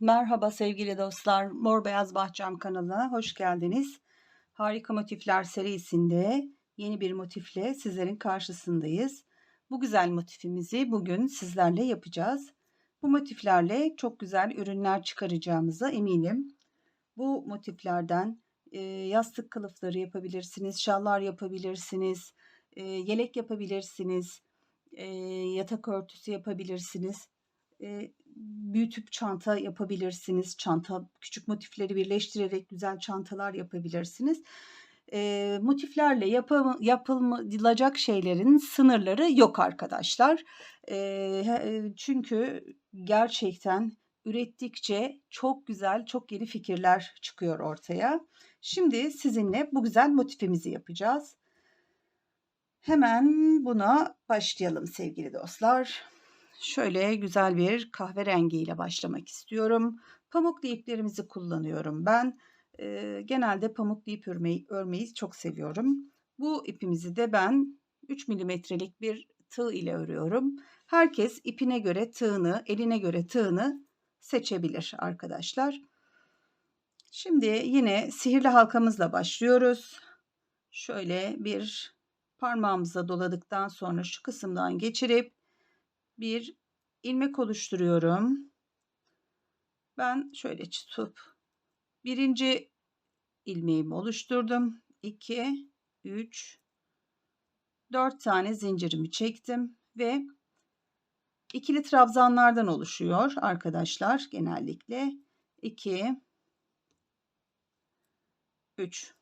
Merhaba sevgili dostlar. Mor Beyaz Bahçem kanalına hoş geldiniz. Harika Motifler serisinde yeni bir motifle sizlerin karşısındayız. Bu güzel motifimizi bugün sizlerle yapacağız. Bu motiflerle çok güzel ürünler çıkaracağımıza eminim. Bu motiflerden e, yastık kılıfları yapabilirsiniz, şallar yapabilirsiniz, e, yelek yapabilirsiniz, e, yatak örtüsü yapabilirsiniz e, büyütüp çanta yapabilirsiniz. Çanta küçük motifleri birleştirerek güzel çantalar yapabilirsiniz. E, motiflerle yapı, yapılacak şeylerin sınırları yok arkadaşlar. E, çünkü gerçekten ürettikçe çok güzel, çok yeni fikirler çıkıyor ortaya. Şimdi sizinle bu güzel motifimizi yapacağız. Hemen buna başlayalım sevgili dostlar. Şöyle güzel bir kahverengi ile başlamak istiyorum. Pamuklu iplerimizi kullanıyorum ben. E, genelde pamuklu ip örmeyi, örmeyi çok seviyorum. Bu ipimizi de ben 3 milimetrelik bir tığ ile örüyorum. Herkes ipine göre tığını, eline göre tığını seçebilir arkadaşlar. Şimdi yine sihirli halkamızla başlıyoruz. Şöyle bir parmağımıza doladıktan sonra şu kısımdan geçirip bir ilmek oluşturuyorum. Ben şöyle tutup birinci ilmeğimi oluşturdum. 2 3 4 tane zincirimi çektim ve ikili trabzanlardan oluşuyor arkadaşlar genellikle. 2 3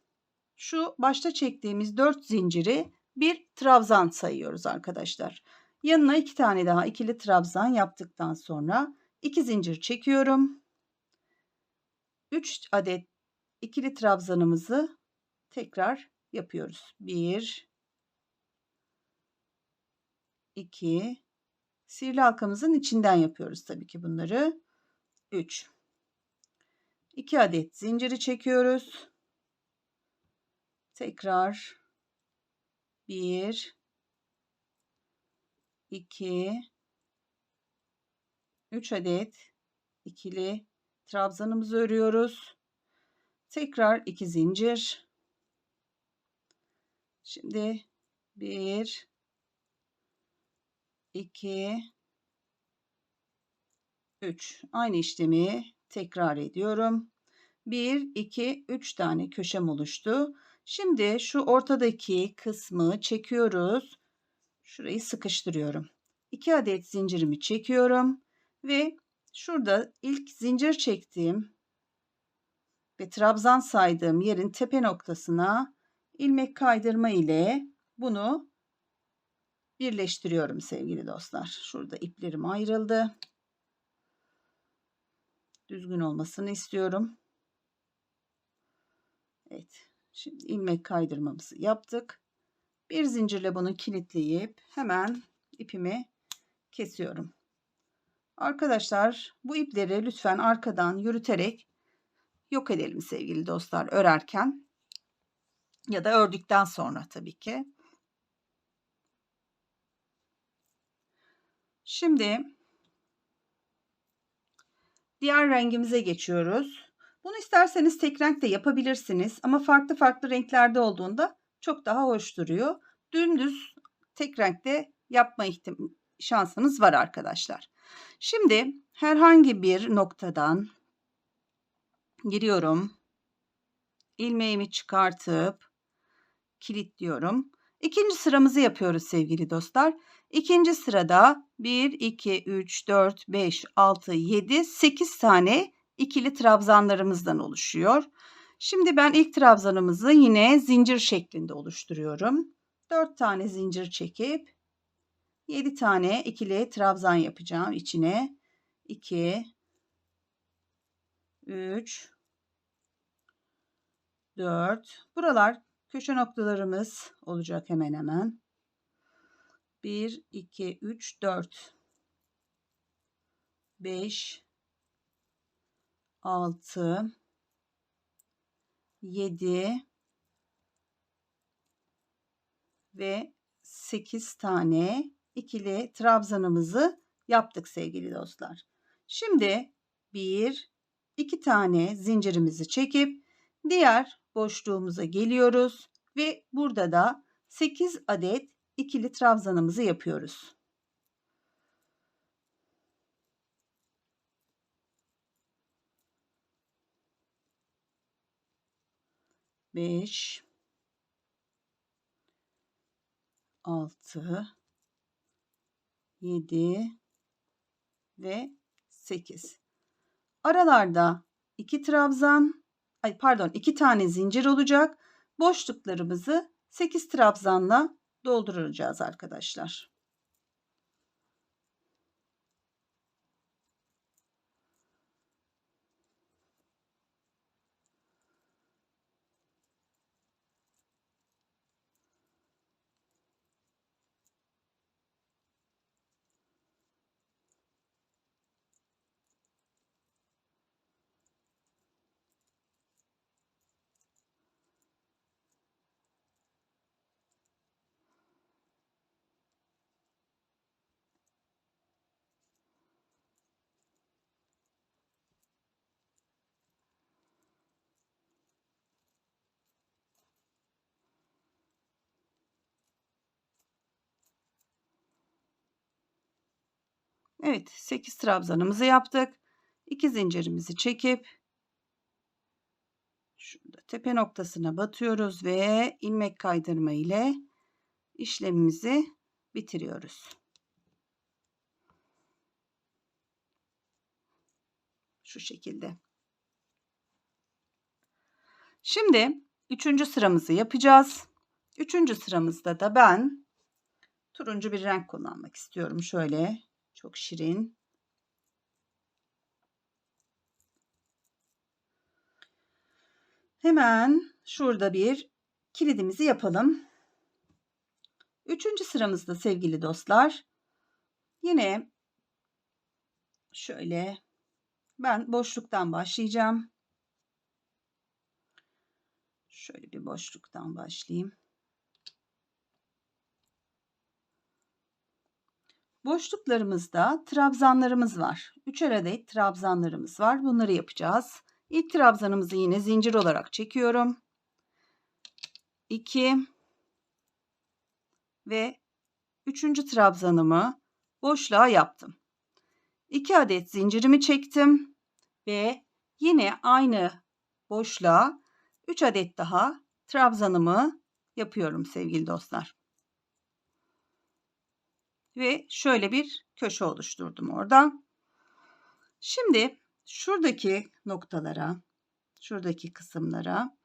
Şu başta çektiğimiz 4 zinciri bir trabzan sayıyoruz arkadaşlar. Yanına iki tane daha ikili trabzan yaptıktan sonra iki zincir çekiyorum. 3 adet ikili trabzanımızı tekrar yapıyoruz. 1 2 sihirli halkamızın içinden yapıyoruz tabii ki bunları. 3 2 adet zinciri çekiyoruz. Tekrar 1 2 3 adet ikili trabzanımızı örüyoruz. Tekrar 2 zincir. Şimdi 1 2 3 aynı işlemi tekrar ediyorum. 1 2 3 tane köşem oluştu. Şimdi şu ortadaki kısmı çekiyoruz şurayı sıkıştırıyorum. 2 adet zincirimi çekiyorum ve şurada ilk zincir çektiğim ve trabzan saydığım yerin tepe noktasına ilmek kaydırma ile bunu birleştiriyorum sevgili dostlar. Şurada iplerim ayrıldı. Düzgün olmasını istiyorum. Evet. Şimdi ilmek kaydırmamızı yaptık. Bir zincirle bunu kilitleyip hemen ipimi kesiyorum. Arkadaşlar bu ipleri lütfen arkadan yürüterek yok edelim sevgili dostlar örerken ya da ördükten sonra tabii ki. Şimdi diğer rengimize geçiyoruz. Bunu isterseniz tek renk de yapabilirsiniz ama farklı farklı renklerde olduğunda çok daha hoş duruyor. Dümdüz tek renkte yapma şansınız var arkadaşlar. Şimdi herhangi bir noktadan giriyorum. ilmeğimi çıkartıp kilitliyorum. İkinci sıramızı yapıyoruz sevgili dostlar. İkinci sırada 1, 2, 3, 4, 5, 6, 7, 8 tane ikili trabzanlarımızdan oluşuyor. Şimdi ben ilk trabzanımızı yine zincir şeklinde oluşturuyorum. 4 tane zincir çekip 7 tane ikili trabzan yapacağım içine. 2 3 4 Buralar köşe noktalarımız olacak hemen hemen. 1 2 3 4 5 6 7 ve 8 tane ikili trabzanımızı yaptık sevgili dostlar. Şimdi bir, iki tane zincirimizi çekip diğer boşluğumuza geliyoruz ve burada da 8 adet ikili trabzanımızı yapıyoruz. Beş, altı, yedi ve sekiz. Aralarda iki trabzan, ay pardon iki tane zincir olacak. Boşluklarımızı 8 trabzanla dolduracağız arkadaşlar. Evet 8 trabzanımızı yaptık. 2 zincirimizi çekip şurada tepe noktasına batıyoruz ve ilmek kaydırma ile işlemimizi bitiriyoruz. Şu şekilde. Şimdi üçüncü sıramızı yapacağız. Üçüncü sıramızda da ben turuncu bir renk kullanmak istiyorum. Şöyle çok şirin. Hemen şurada bir kilidimizi yapalım. Üçüncü sıramızda sevgili dostlar. Yine şöyle ben boşluktan başlayacağım. Şöyle bir boşluktan başlayayım. Boşluklarımızda trabzanlarımız var. Üçer adet trabzanlarımız var. Bunları yapacağız. İlk trabzanımızı yine zincir olarak çekiyorum. 2 ve üçüncü trabzanımı boşluğa yaptım. 2 adet zincirimi çektim ve yine aynı boşluğa 3 adet daha trabzanımı yapıyorum sevgili dostlar ve şöyle bir köşe oluşturdum orada. Şimdi şuradaki noktalara, şuradaki kısımlara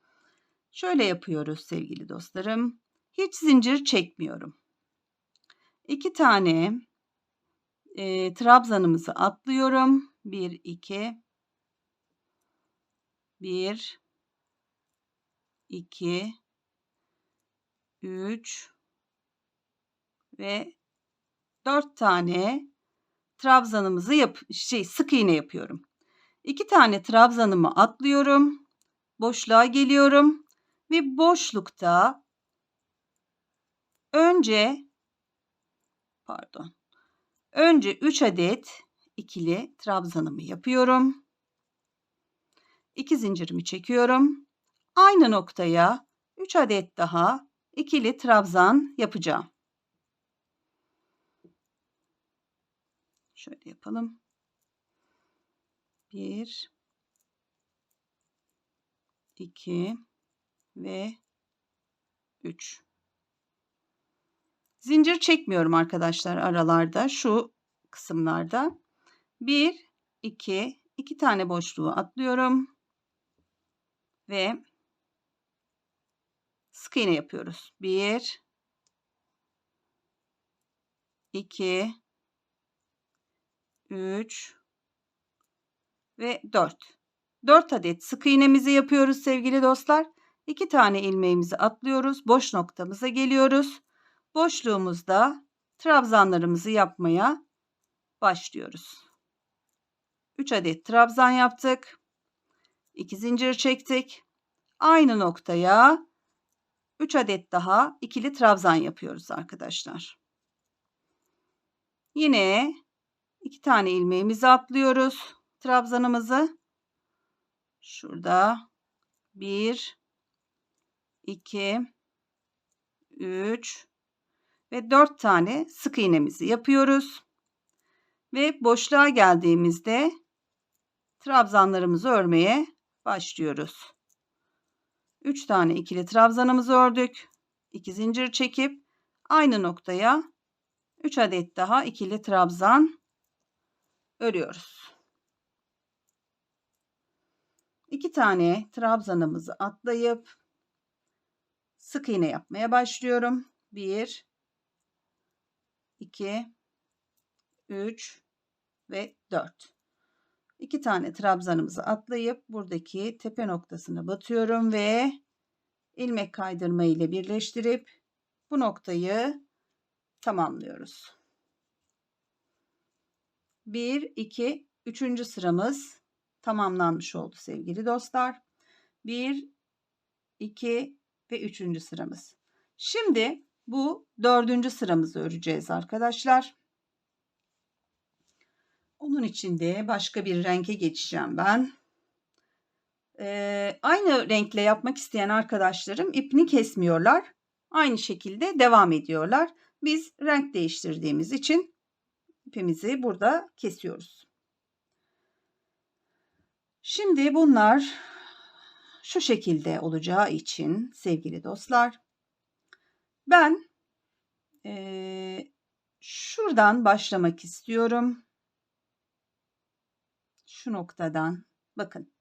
şöyle yapıyoruz sevgili dostlarım. Hiç zincir çekmiyorum. İki tane e, trabzanımızı atlıyorum. Bir, iki, bir, iki, üç ve 4 tane trabzanımızı yap şey sık iğne yapıyorum. 2 tane trabzanımı atlıyorum. Boşluğa geliyorum ve boşlukta önce pardon. Önce 3 adet ikili trabzanımı yapıyorum. 2 zincirimi çekiyorum. Aynı noktaya 3 adet daha ikili trabzan yapacağım. Şöyle yapalım. 1 2 ve 3 Zincir çekmiyorum arkadaşlar aralarda şu kısımlarda. 1 2 2 tane boşluğu atlıyorum. Ve sık iğne yapıyoruz. 1 2 3 ve 4. 4 adet sık iğnemizi yapıyoruz sevgili dostlar. 2 tane ilmeğimizi atlıyoruz. Boş noktamıza geliyoruz. Boşluğumuzda trabzanlarımızı yapmaya başlıyoruz. 3 adet trabzan yaptık. 2 zincir çektik. Aynı noktaya 3 adet daha ikili trabzan yapıyoruz arkadaşlar. Yine 2 tane ilmeğimizi atlıyoruz. trabzanımızı. Şurada 1 2 3 ve 4 tane sık iğnemizi yapıyoruz. Ve boşluğa geldiğimizde trabzanlarımızı örmeye başlıyoruz. 3 tane ikili trabzanımızı ördük. 2 zincir çekip aynı noktaya 3 adet daha ikili trabzan örüyoruz. 2 tane trabzanımızı atlayıp sık iğne yapmaya başlıyorum. 1 2 3 ve 4. 2 tane trabzanımızı atlayıp buradaki tepe noktasına batıyorum ve ilmek kaydırma ile birleştirip bu noktayı tamamlıyoruz. 1 2 3. sıramız tamamlanmış oldu sevgili dostlar. 1 2 ve 3. sıramız. Şimdi bu dördüncü sıramızı öreceğiz arkadaşlar. Onun için de başka bir renge geçeceğim ben. Ee, aynı renkle yapmak isteyen arkadaşlarım ipini kesmiyorlar. Aynı şekilde devam ediyorlar. Biz renk değiştirdiğimiz için ipimizi burada kesiyoruz. Şimdi bunlar şu şekilde olacağı için sevgili dostlar ben e, şuradan başlamak istiyorum. Şu noktadan bakın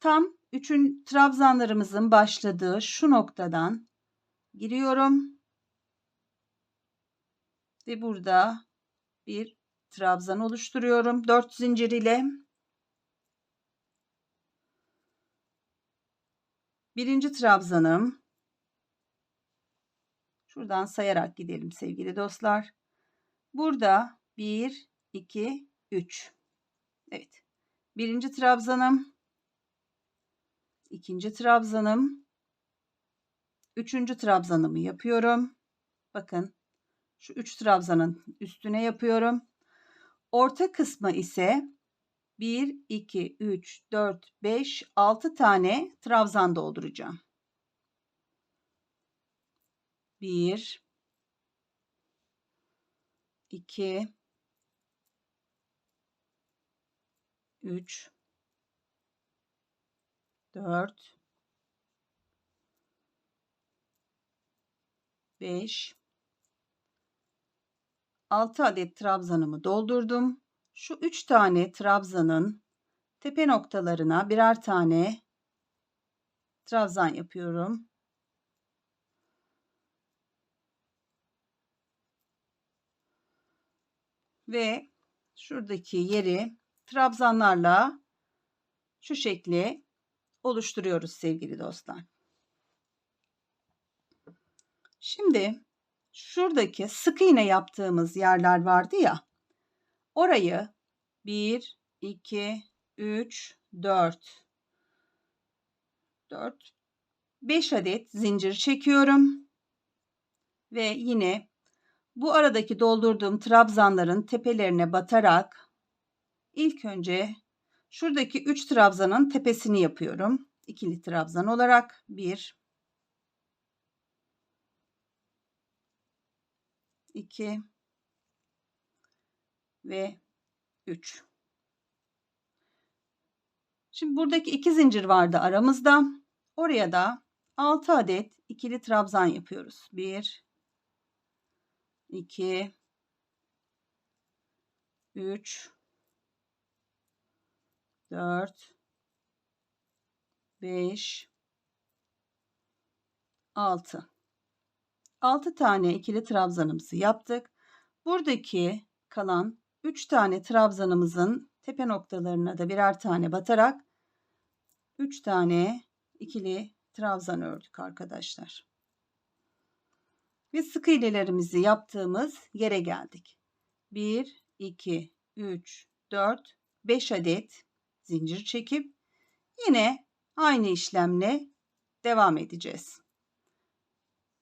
tam üçün trabzanlarımızın başladığı şu noktadan giriyorum ve burada bir trabzan oluşturuyorum. 4 zincir ile birinci trabzanım şuradan sayarak gidelim sevgili dostlar. Burada 1 2 3 Evet. Birinci trabzanım ikinci trabzanım üçüncü trabzanımı yapıyorum. Bakın şu üç trabzanın üstüne yapıyorum. Orta kısmı ise 1, 2, 3, 4, 5, 6 tane trabzan dolduracağım. 1, 2, 3, 4, 5, 6 adet trabzanımı doldurdum. Şu 3 tane trabzanın tepe noktalarına birer tane trabzan yapıyorum. Ve şuradaki yeri trabzanlarla şu şekli oluşturuyoruz sevgili dostlar. Şimdi şuradaki sık iğne yaptığımız yerler vardı ya. Orayı 1, 2, 3, 4, 4, 5 adet zincir çekiyorum. Ve yine bu aradaki doldurduğum trabzanların tepelerine batarak ilk önce şuradaki 3 trabzanın tepesini yapıyorum. İkili trabzan olarak 1 2 ve 3. Şimdi buradaki iki zincir vardı aramızda. Oraya da 6 adet ikili trabzan yapıyoruz. 1 2 3 4 5 6 6 tane ikili trabzanımızı yaptık. Buradaki kalan 3 tane trabzanımızın tepe noktalarına da birer tane batarak 3 tane ikili trabzan ördük arkadaşlar. Ve sık iğnelerimizi yaptığımız yere geldik. 1, 2, 3, 4, 5 adet zincir çekip yine aynı işlemle devam edeceğiz.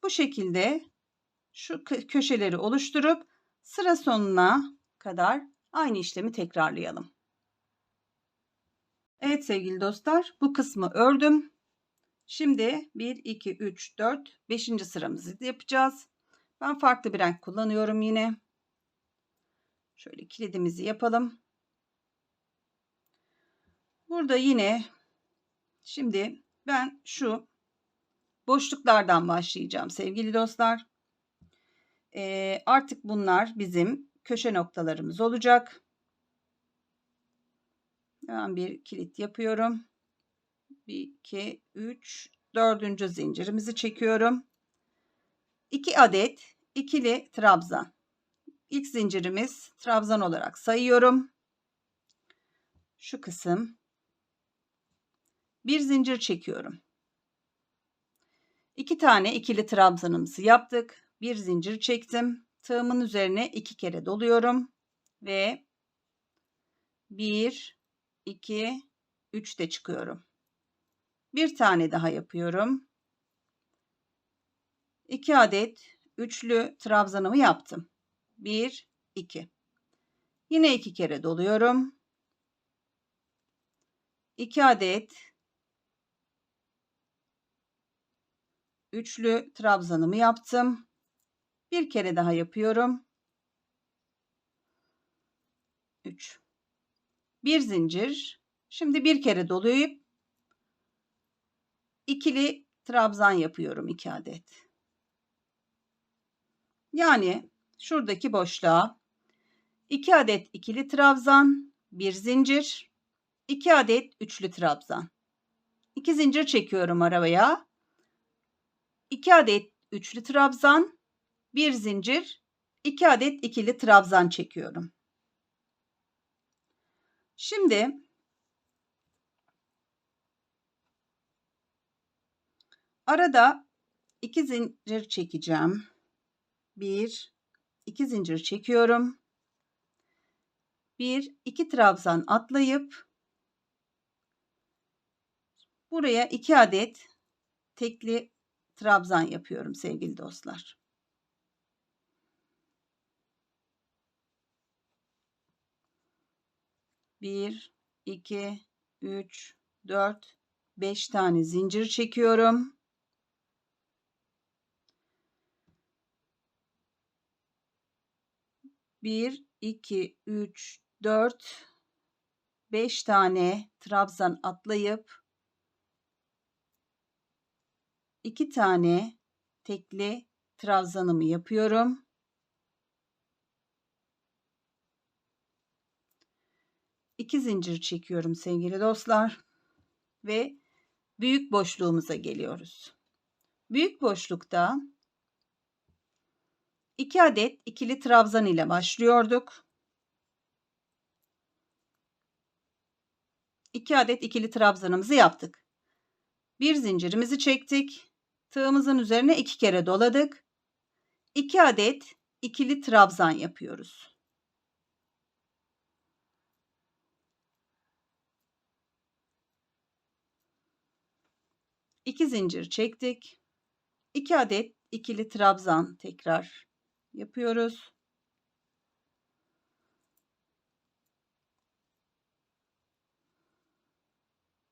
Bu şekilde şu köşeleri oluşturup sıra sonuna kadar aynı işlemi tekrarlayalım. Evet sevgili dostlar bu kısmı ördüm. Şimdi 1, 2, 3, 4, 5. sıramızı yapacağız. Ben farklı bir renk kullanıyorum yine. Şöyle kilidimizi yapalım. Burada yine şimdi ben şu boşluklardan başlayacağım sevgili dostlar. Ee, artık bunlar bizim köşe noktalarımız olacak. Hemen bir kilit yapıyorum. 1, 2, 3, dördüncü zincirimizi çekiyorum. 2 adet ikili trabzan. İlk zincirimiz trabzan olarak sayıyorum. Şu kısım. Bir zincir çekiyorum. İki tane ikili trabzanımızı yaptık. Bir zincir çektim. Tığımın üzerine iki kere doluyorum. Ve bir, iki, üç de çıkıyorum. Bir tane daha yapıyorum. 2 adet üçlü trabzanımı yaptım. 1 2. Yine iki kere doluyorum. 2 adet üçlü trabzanımı yaptım. Bir kere daha yapıyorum. 3. Bir zincir. Şimdi bir kere doluyup ikili trabzan yapıyorum 2 adet. Yani şuradaki boşluğa 2 adet ikili trabzan, bir zincir, 2 adet üçlü trabzan. 2 zincir çekiyorum arabaya. 2 adet üçlü trabzan, bir zincir, 2 adet ikili trabzan çekiyorum. Şimdi arada 2 zincir çekeceğim bir, iki zincir çekiyorum. Bir, iki trabzan atlayıp buraya iki adet tekli trabzan yapıyorum sevgili dostlar. Bir, iki, üç, dört, beş tane zincir çekiyorum. 1, 2, 3, 4, 5 tane trabzan atlayıp 2 tane tekli trabzanımı yapıyorum. İki zincir çekiyorum sevgili dostlar ve büyük boşluğumuza geliyoruz. Büyük boşlukta 2 adet ikili trabzan ile başlıyorduk. 2 adet ikili trabzanımızı yaptık. Bir zincirimizi çektik. Tığımızın üzerine iki kere doladık. 2 adet ikili trabzan yapıyoruz. İki zincir çektik. 2 adet ikili trabzan tekrar yapıyoruz.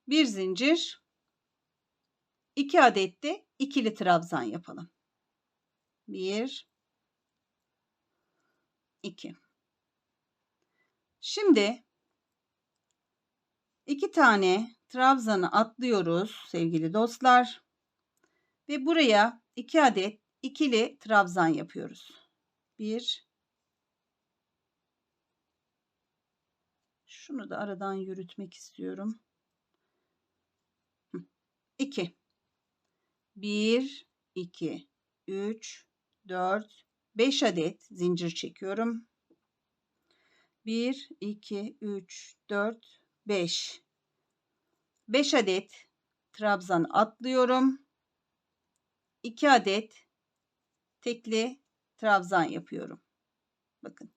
Bir zincir, iki adet de ikili trabzan yapalım. Bir, iki. Şimdi iki tane trabzanı atlıyoruz sevgili dostlar. Ve buraya iki adet ikili trabzan yapıyoruz. 1 Şunu da aradan yürütmek istiyorum. 2 1 2 3 4 5 adet zincir çekiyorum. 1 2 3 4 5 5 adet trabzan atlıyorum. 2 adet tekli trabzan yapıyorum. Bakın.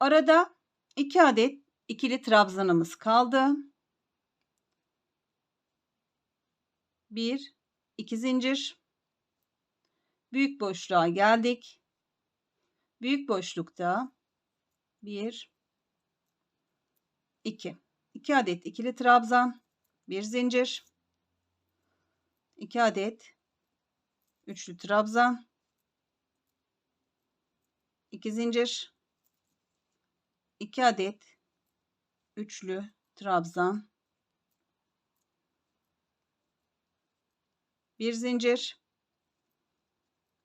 Arada iki adet ikili trabzanımız kaldı. Bir, iki zincir. Büyük boşluğa geldik. Büyük boşlukta bir, 2. 2 adet ikili trabzan, bir zincir, 2 adet üçlü trabzan, 2 zincir, 2 adet üçlü trabzan, bir zincir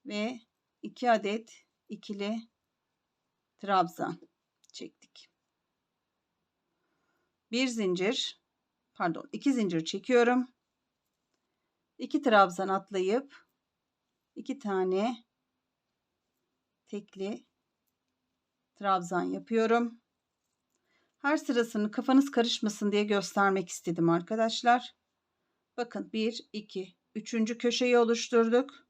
ve 2 adet ikili trabzan çektik. Bir zincir, pardon, iki zincir çekiyorum. 2 trabzan atlayıp iki tane tekli trabzan yapıyorum. Her sırasını kafanız karışmasın diye göstermek istedim arkadaşlar. Bakın 1 2 3. köşeyi oluşturduk.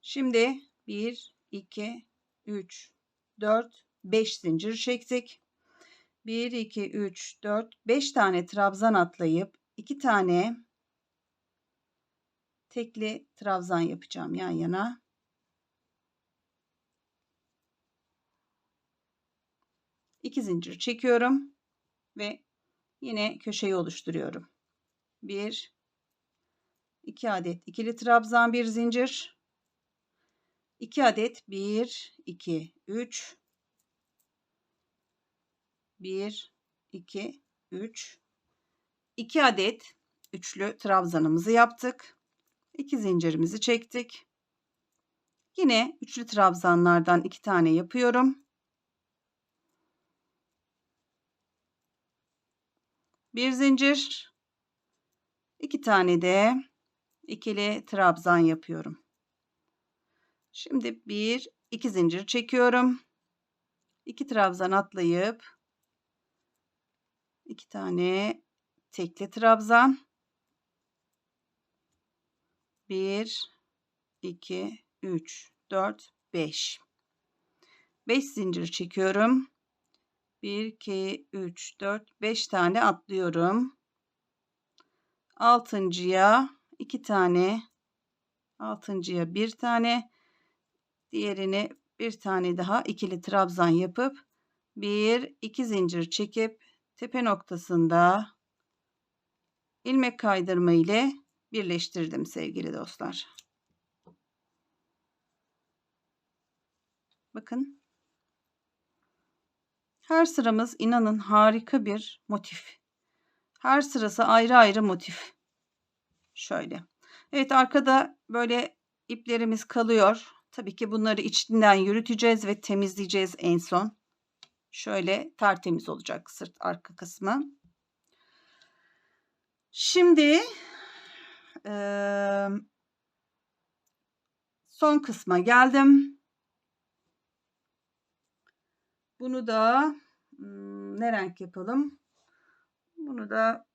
Şimdi 1 2 3 4 5 zincir çektik. 1 2 3 4 5 tane trabzan atlayıp 2 tane tekli trabzan yapacağım yan yana. İki zincir çekiyorum ve yine köşeyi oluşturuyorum. Bir, iki adet ikili trabzan bir zincir, iki adet bir, iki, üç, bir, iki, üç, iki adet üçlü trabzanımızı yaptık. 2 zincirimizi çektik. Yine üçlü trabzanlardan iki tane yapıyorum. Bir zincir, iki tane de ikili trabzan yapıyorum. Şimdi bir, iki zincir çekiyorum. İki trabzan atlayıp iki tane tekli trabzan 1, 2, 3, 4, 5. 5 zincir çekiyorum. 1, 2, 3, 4, 5 tane atlıyorum. Altıncıya 2 tane. Altıncıya 1 tane. Diğerini bir tane daha ikili trabzan yapıp 1, 2 zincir çekip tepe noktasında ilmek kaydırma ile birleştirdim sevgili dostlar. Bakın. Her sıramız inanın harika bir motif. Her sırası ayrı ayrı motif. Şöyle. Evet arkada böyle iplerimiz kalıyor. Tabii ki bunları içinden yürüteceğiz ve temizleyeceğiz en son. Şöyle tertemiz olacak sırt arka kısmı. Şimdi son kısma geldim. Bunu da hmm, ne renk yapalım? Bunu da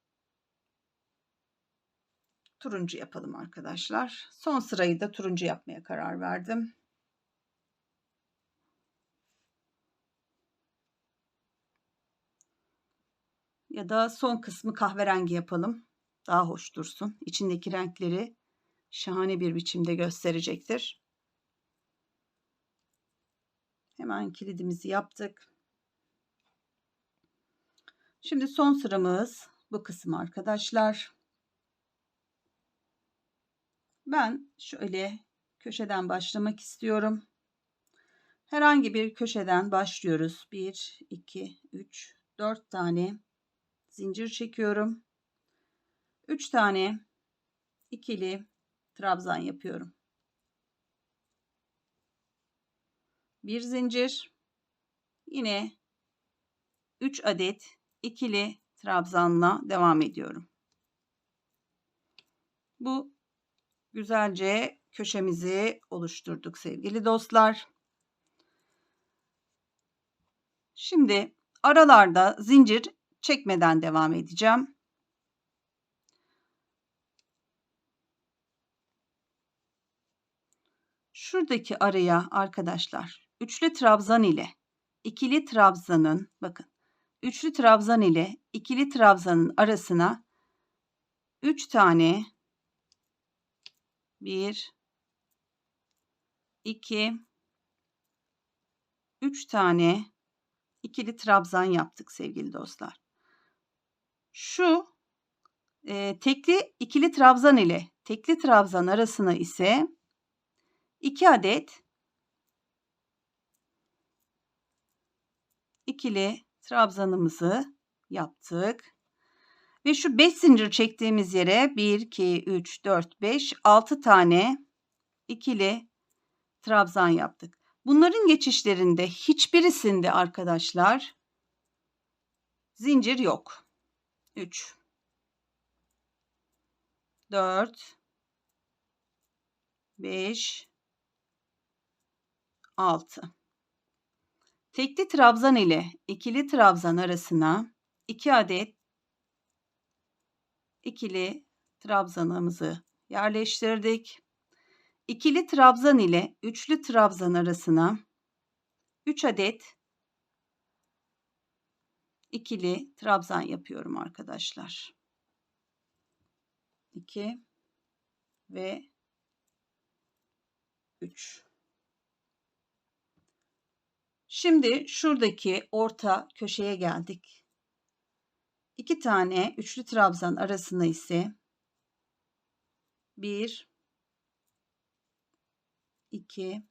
turuncu yapalım arkadaşlar. Son sırayı da turuncu yapmaya karar verdim. Ya da son kısmı kahverengi yapalım daha hoş dursun. İçindeki renkleri şahane bir biçimde gösterecektir. Hemen kilidimizi yaptık. Şimdi son sıramız bu kısım arkadaşlar. Ben şöyle köşeden başlamak istiyorum. Herhangi bir köşeden başlıyoruz. 1, 2, 3, 4 tane zincir çekiyorum. 3 tane ikili trabzan yapıyorum. Bir zincir yine 3 adet ikili trabzanla devam ediyorum. Bu güzelce köşemizi oluşturduk sevgili dostlar. Şimdi aralarda zincir çekmeden devam edeceğim. Şuradaki araya arkadaşlar üçlü trabzan ile ikili trabzanın bakın üçlü trabzan ile ikili trabzanın arasına 3 tane 1 2 3 tane ikili trabzan yaptık sevgili dostlar. Şu e, tekli ikili trabzan ile tekli trabzan arasına ise 2 adet ikili trabzanımızı yaptık. Ve şu 5 zincir çektiğimiz yere 1, 2, 3, 4, 5, 6 tane ikili trabzan yaptık. Bunların geçişlerinde hiçbirisinde arkadaşlar zincir yok. 3 4 5 6 Tekli trabzan ile ikili trabzan arasına 2 adet ikili trabzanımızı yerleştirdik. İkili trabzan ile üçlü trabzan arasına 3 adet ikili trabzan yapıyorum arkadaşlar. 2 ve 3. Şimdi şuradaki orta köşeye geldik. İki tane üçlü trabzan arasına ise 1 2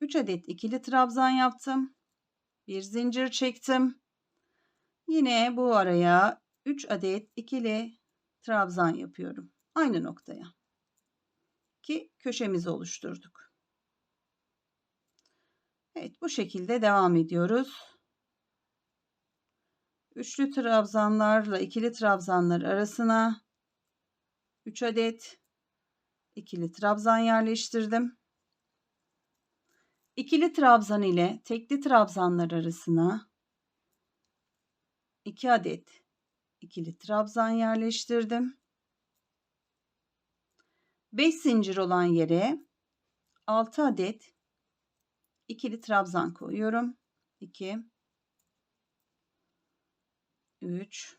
3 adet ikili trabzan yaptım. Bir zincir çektim. Yine bu araya 3 adet ikili trabzan yapıyorum. Aynı noktaya. Ki köşemizi oluşturduk. Evet bu şekilde devam ediyoruz. Üçlü trabzanlarla ikili trabzanlar arasına 3 adet ikili trabzan yerleştirdim. İkili trabzan ile tekli trabzanlar arasına 2 adet ikili trabzan yerleştirdim. 5 zincir olan yere 6 adet ikili trabzan koyuyorum. 2 3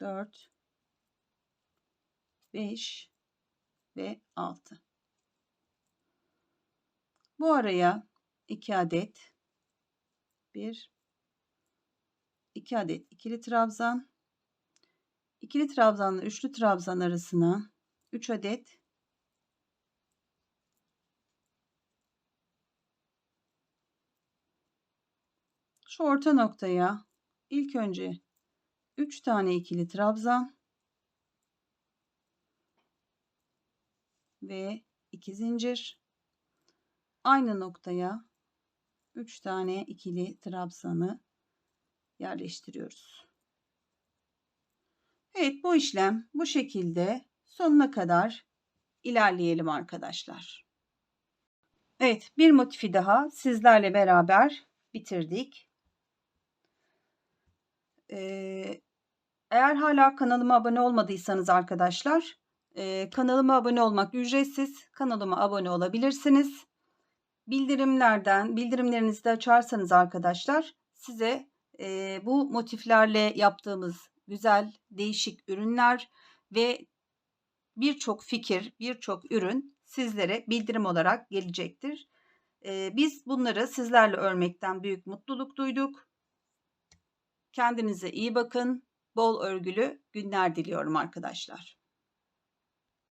4 5 ve 6. Bu araya 2 adet. 1 2 adet ikili trabzan. İkili trabzanla üçlü trabzan arasına 3 adet şu orta noktaya ilk önce 3 tane ikili trabzan ve 2 zincir aynı noktaya 3 tane ikili trabzanı yerleştiriyoruz. Evet bu işlem bu şekilde sonuna kadar ilerleyelim arkadaşlar. Evet bir motifi daha sizlerle beraber bitirdik. Eğer hala kanalıma abone olmadıysanız arkadaşlar e, kanalıma abone olmak ücretsiz. Kanalıma abone olabilirsiniz. Bildirimlerden bildirimlerinizi de açarsanız arkadaşlar size e, bu motiflerle yaptığımız güzel değişik ürünler ve birçok fikir, birçok ürün sizlere bildirim olarak gelecektir. Biz bunları sizlerle örmekten büyük mutluluk duyduk. Kendinize iyi bakın. Bol örgülü günler diliyorum arkadaşlar.